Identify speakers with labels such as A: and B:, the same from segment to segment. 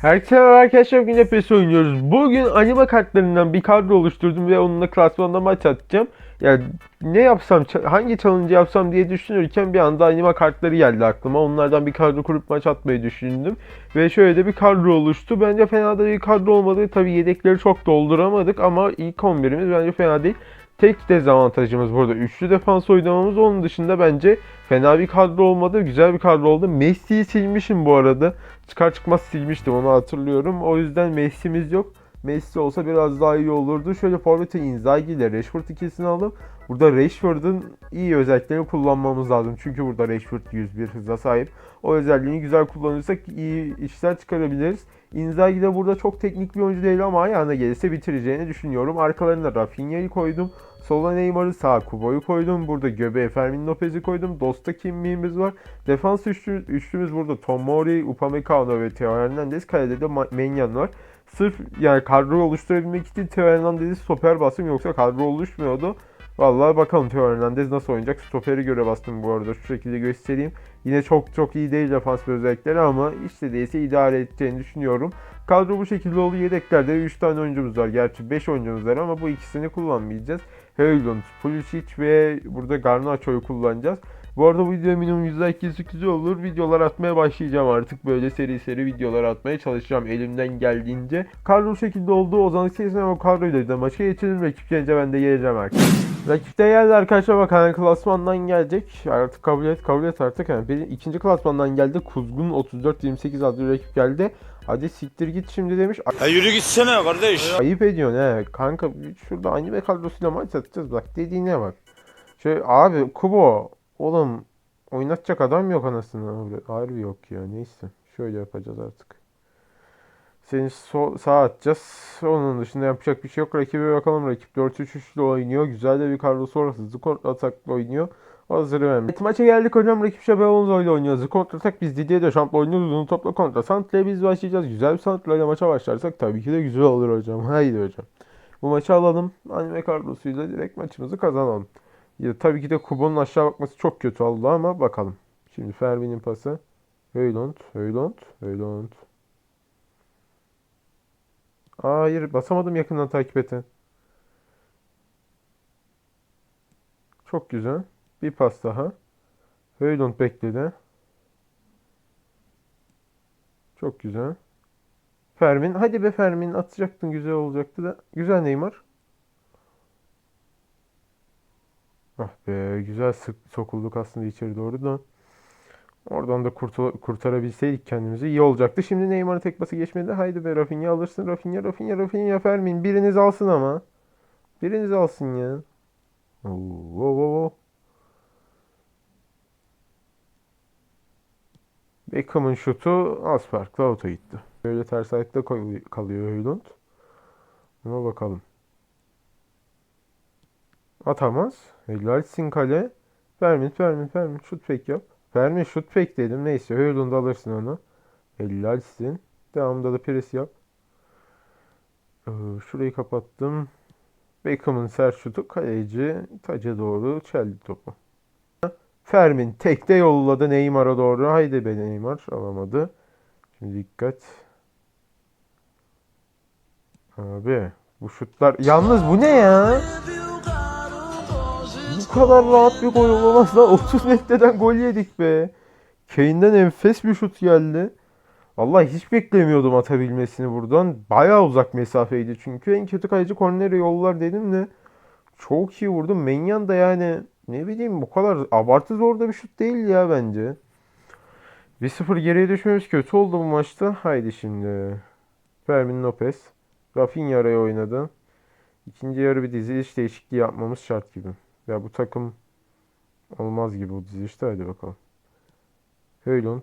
A: Herkese merhaba arkadaşlar bugün FPS oynuyoruz. Bugün anime kartlarından bir kadro oluşturdum ve onunla klasmanda maç atacağım. Yani ne yapsam, hangi challenge yapsam diye düşünürken bir anda anime kartları geldi aklıma. Onlardan bir kadro kurup maç atmayı düşündüm. Ve şöyle de bir kadro oluştu. Bence fena da bir kadro olmadı. Tabi yedekleri çok dolduramadık ama ilk 11'imiz bence fena değil. Tek dezavantajımız burada üçlü defans oynamamız. Onun dışında bence fena bir kadro olmadı. Güzel bir kadro oldu. Messi'yi silmişim bu arada. Çıkar çıkmaz silmiştim onu hatırlıyorum. O yüzden Messi'miz yok. Messi olsa biraz daha iyi olurdu. Şöyle forvete Inzaghi ile Rashford ikisini aldım. Burada Rashford'un iyi özelliklerini kullanmamız lazım. Çünkü burada Rashford 101 hıza sahip. O özelliğini güzel kullanırsak iyi işler çıkarabiliriz. Inzaghi de burada çok teknik bir oyuncu değil ama ayağına gelirse bitireceğini düşünüyorum. Arkalarına Rafinha'yı koydum. Sola Neymar'ı sağ Kubo'yu koydum. Burada göbeğe Fermin Lopez'i koydum. Dosta Kimmih'imiz var. Defans üçlü, üçlümüz burada Tomori, Upamecano ve Theo Hernandez. Kalede de Menyan var. Sırf yani kadro oluşturabilmek için Theo Hernandez'i stoper bastım yoksa kadro oluşmuyordu. Vallahi bakalım Theo Hernandez nasıl oynayacak. Stoperi göre bastım bu arada. Şu şekilde göstereyim. Yine çok çok iyi değil defans özellikleri ama işte değilse idare edeceğini düşünüyorum. Kadro bu şekilde oldu. Yedeklerde 3 tane oyuncumuz var. Gerçi 5 oyuncumuz var ama bu ikisini kullanmayacağız. Höylund, Pulisic ve burada Garnacho'yu kullanacağız. Bu arada bu video minimum 100 like gelirse güzel olur. Videolar atmaya başlayacağım artık. Böyle seri seri videolar atmaya çalışacağım elimden geldiğince. Kadro şekilde oldu. O zaman kesin ama kadroyla da maça geçelim. Rakip gelince ben de geleceğim artık. Rakipte geldi arkadaşlar bak hani klasmandan gelecek. Artık kabul et kabul et artık. Yani benim ikinci klasmandan geldi. Kuzgun 34-28 adlı bir rakip geldi. Hadi siktir git şimdi demiş.
B: Ya yürü gitsene kardeş.
A: Ayıp ediyorsun he. Kanka şurada anime kadrosuyla maç atacağız bak dediğine bak. Şey abi Kubo oğlum oynatacak adam yok anasını. Harbi yok ya neyse. Şöyle yapacağız artık. Seni sol, sağ atacağız. Onun dışında yapacak bir şey yok. Rakibe bakalım. Rakip 4-3-3'lü oynuyor. Güzel de bir kadrosu var. Hızlı kontra atakla oynuyor. Hazır hemen. Evet, maça geldik hocam. Rakip Şabe Alonso ile oynuyor. Hızlı kontra atak biz Didier de şamp oynuyoruz. Uzun topla kontra. Santra'ya biz başlayacağız. Güzel bir santrayla maça başlarsak tabii ki de güzel olur hocam. Haydi hocam. Bu maçı alalım. Anime kadrosuyla direkt maçımızı kazanalım. Ya, tabii ki de Kubo'nun aşağı bakması çok kötü oldu ama bakalım. Şimdi Fermi'nin pası. Höylund, Höylund, Höylund. Hayır basamadım yakından takip eten. Çok güzel. Bir pas daha. Höylund bekledi. Çok güzel. Fermin. Hadi be Fermin. Atacaktın güzel olacaktı da. Güzel Neymar. Ah be güzel sık sokulduk aslında içeri doğru da. Oradan da kurtarabilseydik kendimizi iyi olacaktı. Şimdi Neymar'ın tek pası geçmedi. Haydi be Rafinha alırsın. Rafinha, Rafinha, Rafinha, Fermin. Biriniz alsın ama. Biriniz alsın ya. Oo, oo, oo. Beckham'ın şutu az farklı out'a gitti. Böyle ters ayakta kalıyor Höylund. Buna bakalım. Atamaz. Helalsin kale. Fermin, Fermin, Fermin. Şut fake yap. Fermin şut fake dedim. Neyse Höylund alırsın onu. Helalsin. Devamında da pres yap. Ee, şurayı kapattım. Beckham'ın sert şutu kaleci taca doğru çeldi topu. Fermin tekte yolladı Neymar'a doğru. Haydi be Neymar alamadı. Şimdi dikkat. Abi bu şutlar yalnız bu ne ya? Kadar rahat bir gol olamaz lan. 30 metreden gol yedik be. Kane'den enfes bir şut geldi. Vallahi hiç beklemiyordum atabilmesini buradan. Bayağı uzak mesafeydi çünkü. En kötü kaleci kornere yollar dedim de. Çok iyi vurdum. Menyan da yani ne bileyim bu kadar abartı zor da bir şut değil ya bence. 1-0 geriye düşmemiz kötü oldu bu maçta. Haydi şimdi. Fermin Lopez. Rafinha oynadı. İkinci yarı bir diziliş değişikliği yapmamız şart gibi. Ya bu takım olmaz gibi bu dizilişte. Hadi bakalım. Höylund.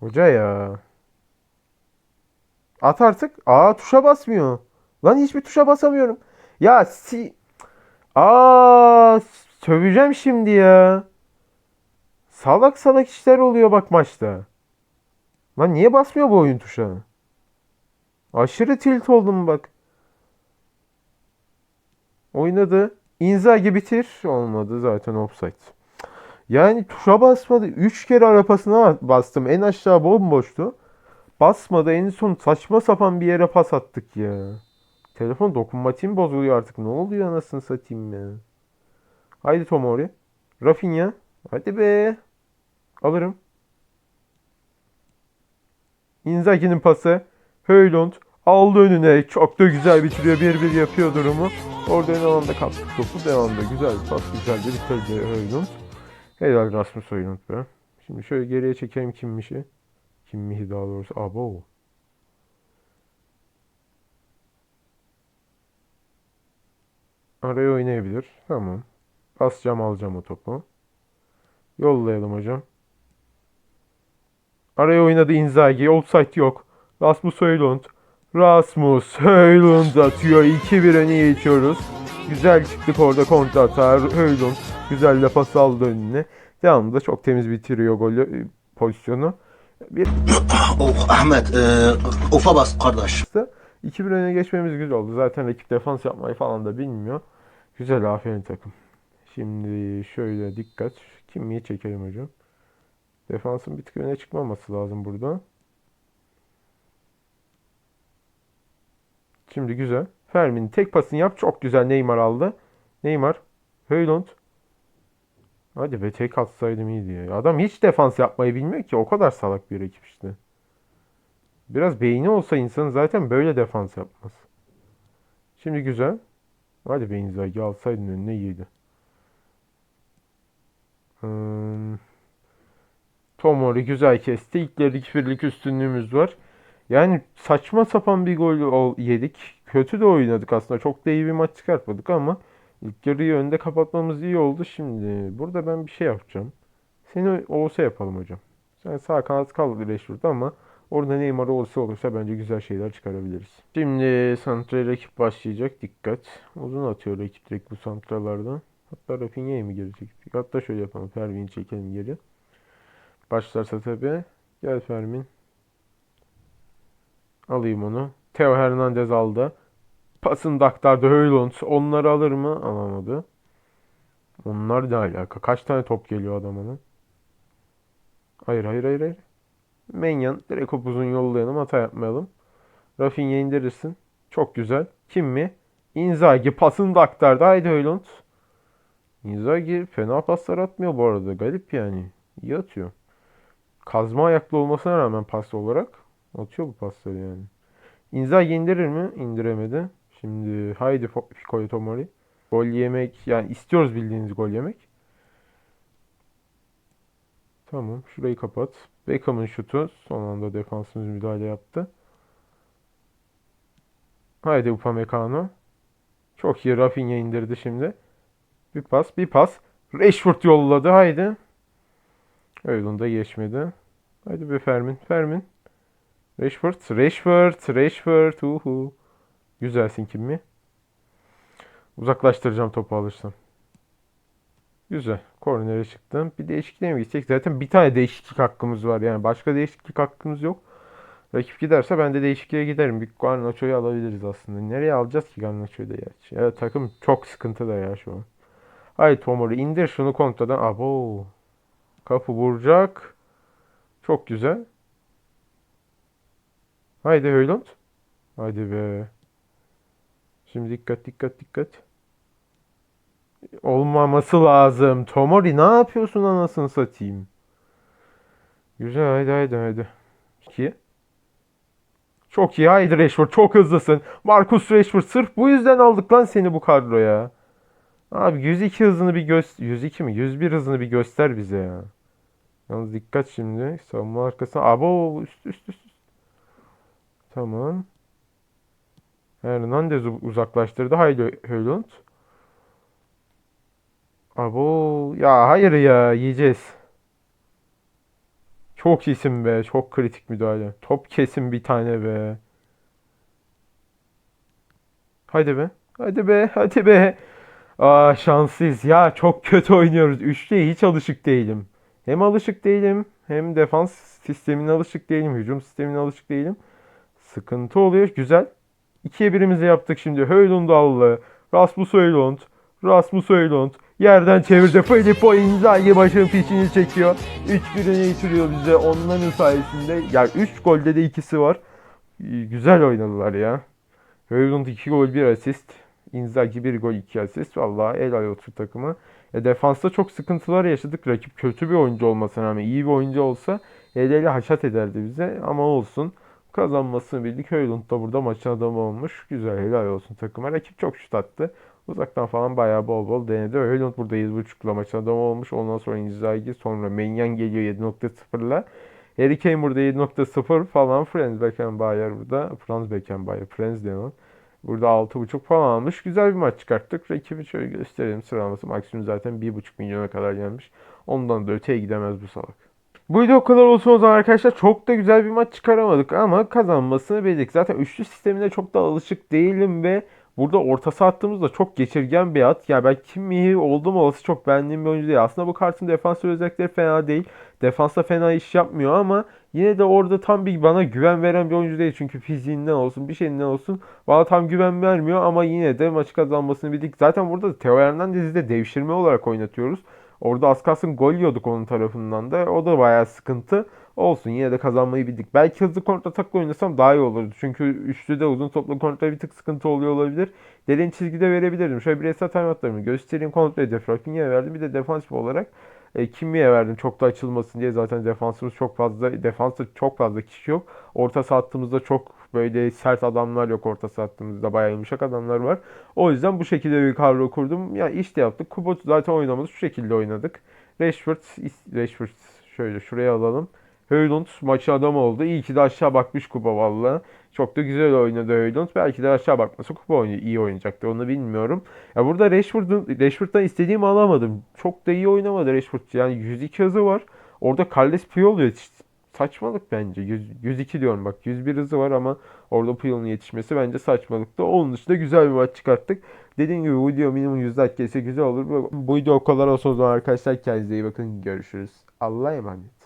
A: Hoca ya. At artık. Aa tuşa basmıyor. Lan hiçbir tuşa basamıyorum. Ya si... Aa söveceğim şimdi ya. Salak salak işler oluyor bak maçta. Lan niye basmıyor bu oyun tuşa? Aşırı tilt oldum bak. Oynadı. Inzaghi bitir. Olmadı zaten offside. Yani tuşa basmadı. 3 kere arapasına bastım. En aşağı bomboştu. Basmadı. En son saçma sapan bir yere pas attık ya. Telefon dokunmatiğim bozuluyor artık. Ne oluyor anasını satayım ya. Haydi Tomori. Rafinha. Hadi be. Alırım. Inzaghi'nin pası. Höylund aldı önüne. Çok da güzel bitiriyor. 1-1 yapıyor durumu. Orada ön alanda kaptık topu. Devamında güzel bir pas. Güzel de bitirdi Höylund. Helal Rasmus Höylund be. Şimdi şöyle geriye çekeyim kimmişi. Kimmihi daha doğrusu. Abo. Araya oynayabilir. Tamam. Basacağım alacağım o topu. Yollayalım hocam. Araya oynadı Inzaghi. Offside yok. Rasmus Højlund. Rasmus Højlund atıyor. 2-1 öne geçiyoruz. Güzel çıktık orada kontra atar. Højlund güzel de pas aldı önüne. Devamında çok temiz bitiriyor golü e, pozisyonu. Bir
C: Oh Ahmet, e, ufa bas kardeş.
A: 2-1 öne geçmemiz güzel oldu. Zaten rakip defans yapmayı falan da bilmiyor. Güzel aferin takım. Şimdi şöyle dikkat. Kimliği çekelim hocam. Defansın bir tık öne çıkmaması lazım burada. Şimdi güzel. Fermin tek pasını yap. Çok güzel Neymar aldı. Neymar. Højlund. Hadi be tek atsaydım iyiydi ya. Adam hiç defans yapmayı bilmiyor ki. O kadar salak bir ekip işte. Biraz beyni olsa insan zaten böyle defans yapmaz. Şimdi güzel. Hadi be Inzaghi alsaydın önüne iyiydi. Hmm. Tomori güzel kesti. İlk yarı 2-1'lik üstünlüğümüz var. Yani saçma sapan bir gol ol- yedik. Kötü de oynadık aslında. Çok da iyi bir maç çıkartmadık ama ilk yarıyı önde kapatmamız iyi oldu. Şimdi burada ben bir şey yapacağım. Seni olsa yapalım hocam. Sen sağ kanat kal Rashford ama orada Neymar olsa olursa bence güzel şeyler çıkarabiliriz. Şimdi santra rakip başlayacak. Dikkat. Uzun atıyor rakip direkt bu santralardan. Hatta Rafinha'ya mı gelecek? Hatta şöyle yapalım. Fermin'i çekelim geri. Başlarsa tabii. Gel Fermin. Alayım onu. Theo Hernandez aldı. Pasını da aktardı Højlund. Onları alır mı? Alamadı. Onlar ne alaka? Kaç tane top geliyor adamına? Hayır hayır hayır hayır. Menyan direkt uzun yollayalım. Hata yapmayalım. Rafinha indirirsin. Çok güzel. Kim mi? Inzaghi pasını da aktardı. Haydi Højlund. Inzaghi fena paslar atmıyor bu arada. Garip yani. İyi atıyor. Kazma ayaklı olmasına rağmen pas olarak atıyor bu pasları yani. Inzaghi indirir mi? İndiremedi. Şimdi haydi Fiko'ya Tomori. Gol yemek yani istiyoruz bildiğiniz gol yemek. Tamam şurayı kapat. Beckham'ın şutu. Son anda defansımız müdahale yaptı. Haydi Upamecano. Çok iyi Rafinha indirdi şimdi. Bir pas bir pas. Rashford yolladı haydi. Öylunda geçmedi. Haydi be Fermin. Fermin. Rashford. Rashford. Rashford. Uhu. Güzelsin kim mi? Uzaklaştıracağım topu alırsam. Güzel. Kornere çıktım. Bir değişikliğe mi gidecek? Zaten bir tane değişiklik hakkımız var. Yani başka değişiklik hakkımız yok. Rakip giderse ben de değişikliğe giderim. Bir Garnacho'yu alabiliriz aslında. Nereye alacağız ki Garnacho'yu da gerçi? Evet takım çok sıkıntıda ya şu an. Haydi Tomori indir şunu kontradan. Abo. Kapı vuracak. Çok güzel. Haydi Højlund. Haydi be. Şimdi dikkat dikkat dikkat. Olmaması lazım. Tomori ne yapıyorsun anasını satayım. Güzel haydi haydi haydi. 2. Çok iyi haydi Rashford çok hızlısın. Marcus Rashford sırf bu yüzden aldık lan seni bu kadroya. Abi 102 hızını bir göster 102 mi? 101 hızını bir göster bize ya. Yalnız dikkat şimdi. Savunma arkasına. Abo üst üst üst. Tamam. Hernandez uzaklaştırdı. Haydi Højlund. Abo ya hayır ya yiyeceğiz. Çok iyisin be. Çok kritik müdahale. Top kesin bir tane be. Hadi be. Hadi be. Hadi be. Aa şanslıyız. Ya çok kötü oynuyoruz. Üçlüye hiç alışık değilim. Hem alışık değilim hem defans sistemine alışık değilim. Hücum sistemine alışık değilim. Sıkıntı oluyor. Güzel. İkiye birimizi yaptık şimdi. Højlund aldı. Rasmus Højlund. Rasmus Højlund. Yerden çevirdi. Filippo Inzaghi başın fişini çekiyor. 3-1'ine yitiriyor bize onların sayesinde. Yani 3 golde de ikisi var. Güzel oynadılar ya. Højlund 2 gol 1 asist. Inzaghi 1 gol 2 asist. Vallahi helal olsun takıma. E, defansta çok sıkıntılar yaşadık. Rakip kötü bir oyuncu olmasına rağmen iyi bir oyuncu olsa el ele haşat ederdi bize. Ama olsun. Kazanmasını bildik. Højlund da burada maçın adamı olmuş. Güzel helal olsun takıma. Rakip çok şut attı. Uzaktan falan bayağı bol bol denedi. Højlund burada 7.5'la maçın adamı olmuş. Ondan sonra Inzaghi sonra Menyan geliyor 7.0'la. Harry Kane burada 7.0 falan. Franz Beckenbauer burada. Franz Beckenbauer. Franz diyor. Burada 6.5 falan almış. Güzel bir maç çıkarttık. Rakibi şöyle gösterelim sıralaması. Maksimum zaten 1.5 milyona kadar gelmiş. Ondan da öteye gidemez bu salak. Bu video o kadar olsun o zaman arkadaşlar. Çok da güzel bir maç çıkaramadık ama kazanmasını bildik. Zaten üçlü sistemine çok da alışık değilim ve burada orta saha hattımız çok geçirgen bir at. Ya ben Kimmih'i oldum olası çok beğendiğim bir oyuncu değil. Aslında bu kartın defans özellikleri fena değil. Defansta fena iş yapmıyor ama yine de orada tam bir bana güven veren bir oyuncu değil. Çünkü fiziğinden olsun bir şeyinden olsun bana tam güven vermiyor ama yine de maçı kazanmasını bildik. Zaten burada da Theo Hernandez'i de devşirme olarak oynatıyoruz. Orada az kalsın gol yiyorduk onun tarafından da. O da bayağı sıkıntı. Olsun yine de kazanmayı bildik. Belki hızlı kontratakla oynasam daha iyi olurdu. Çünkü üçlüde uzun toplu kontra bir tık sıkıntı oluyor olabilir. Derin çizgide verebilirdim. Şöyle bireysel timeoutlarımı göstereyim. Kontra hedef Rafinha'ya verdim. Bir de defansif olarak e, Kimmi'ye verdim. Çok da açılmasın diye zaten defansımız çok fazla. Defansta çok fazla kişi yok. Orta sattığımızda çok böyle sert adamlar yok orta sattığımızda. Bayağı yumuşak adamlar var. O yüzden bu şekilde bir kadro kurdum. Ya işte yaptık. Kubot zaten oynamadı. Şu şekilde oynadık. Rashford, Rashford şöyle şuraya alalım. Højlund maçı adam oldu. İyi ki de aşağı bakmış Kuba valla. Çok da güzel oynadı Højlund. Belki de aşağı bakmasa Kuba iyi oynayacaktı onu bilmiyorum. Ya burada Rashford'un Rashford'dan istediğimi alamadım. Çok da iyi oynamadı Rashford. Yani 102 hızı var. Orada Carles Puyol yetişti. Saçmalık bence. 100, 102 diyorum bak. 101 hızı var ama orada Puyol'un yetişmesi bence saçmalıktı. Onun dışında güzel bir maç çıkarttık. Dediğim gibi video minimum 100 like gelse güzel olur. Bu video o kadar olsun o zaman arkadaşlar. Kendinize iyi bakın. Görüşürüz. Allah'a emanet.